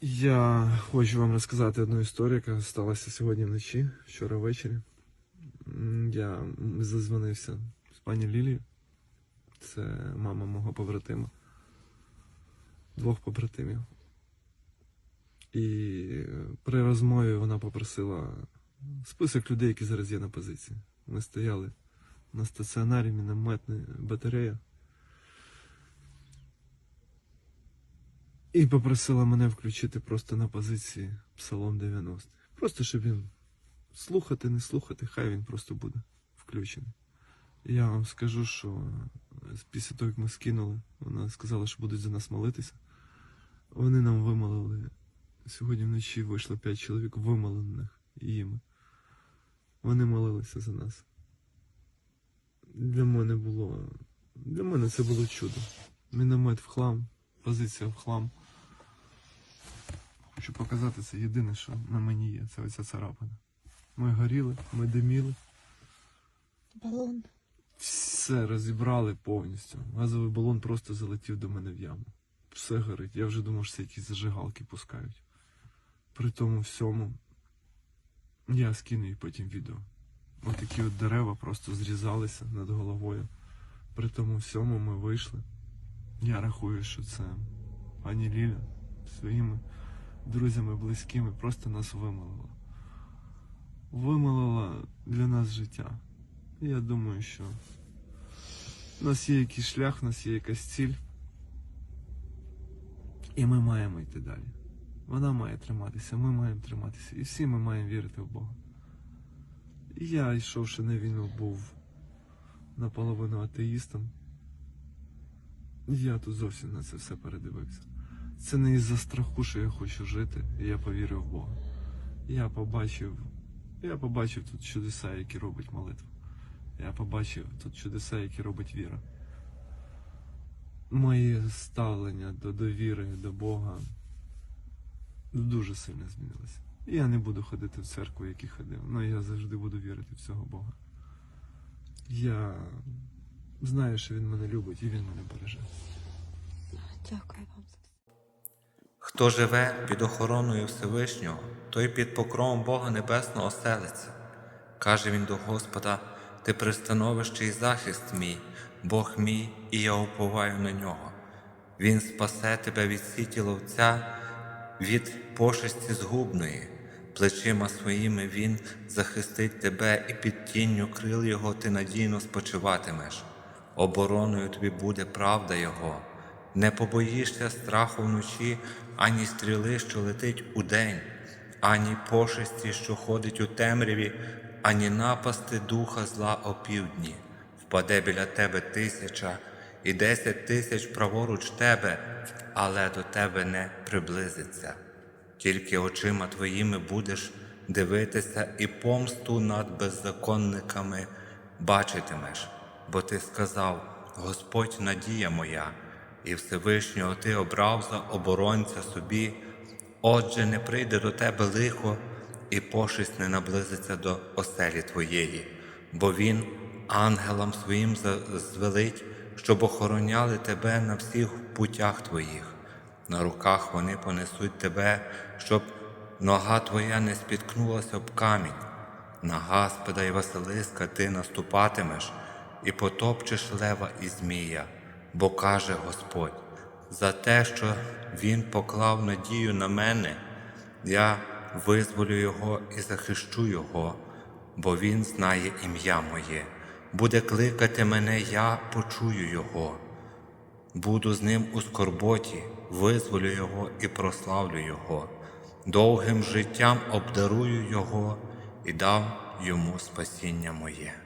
Я хочу вам розказати одну історію, яка сталася сьогодні вночі, вчора ввечері. Я зазвонився з пані Лілією. Це мама мого побратима. Двох побратимів. І при розмові вона попросила список людей, які зараз є на позиції. Ми стояли на стаціонарі, мінометна батарея. І попросила мене включити просто на позиції Псалом 90. Просто щоб він слухати, не слухати, хай він просто буде включений. Я вам скажу, що після того, як ми скинули, вона сказала, що будуть за нас молитися. Вони нам вимолили. Сьогодні вночі вийшло 5 чоловік вимолених їм. Вони молилися за нас. Для мене було. Для мене це було чудо. Міномет в хлам, позиція в хлам. Хочу показати це єдине, що на мені є. Це оця царапина. Ми горіли, ми диміли, Балон. все розібрали повністю. Газовий балон просто залетів до мене в яму. Все горить. Я вже думав, що це якісь зажигалки пускають. При тому всьому я скину їй потім відео. Ось такі от дерева просто зрізалися над головою. При тому всьому ми вийшли. Я рахую, що це пані Ліля своїми друзями близькими просто нас вимолила. Вимолила для нас життя. І Я думаю, що у нас є якийсь шлях, у нас є якась ціль. І ми маємо йти далі. Вона має триматися, ми маємо триматися. І всі ми маємо вірити в Бога. І я, йшовши на війну, був наполовину атеїстом. Я тут зовсім на це все передивився. Це не із-за страху, що я хочу жити, і я повірив в Бога. Я побачив, я побачив тут чудеса, які робить молитва. Я побачив тут чудеса, які робить віра. Моє ставлення до довіри до Бога дуже сильно змінилося. Я не буду ходити в церкву, як і ходив, але я завжди буду вірити в цього Бога. Я знаю, що Він мене любить і Він мене береже. Дякую вам Хто живе під охороною Всевишнього, той під покровом Бога Небесного оселиться. Каже він до Господа: Ти пристановище і захист мій, Бог мій, і я уповаю на нього. Він спасе тебе від сіті ловця, від пошесті згубної, плечима своїми Він захистить тебе, і під тінню крил Його ти надійно спочиватимеш. Обороною тобі буде правда Його. Не побоїшся страху вночі, ані стріли, що летить удень, ані пошесті, що ходить у темряві, ані напасти духа зла опівдні. Впаде біля тебе тисяча і десять тисяч праворуч тебе, але до тебе не приблизиться. Тільки очима твоїми будеш дивитися і помсту над беззаконниками бачитимеш, бо ти сказав: Господь надія моя, і Всевишнього ти обрав за оборонця собі, отже, не прийде до тебе лихо, і пошесть не наблизиться до оселі твоєї, бо Він ангелам своїм звелить, щоб охороняли тебе на всіх путях твоїх. На руках вони понесуть тебе, щоб нога твоя не спіткнулася об камінь. На Гаспода і Василиска ти наступатимеш і потопчеш лева і змія, бо каже Господь, за те, що Він поклав надію на мене, я визволю його і захищу його, бо він знає ім'я моє. Буде кликати мене, я почую його. Буду з ним у скорботі, визволю його і прославлю його, довгим життям обдарую його і дам йому спасіння моє.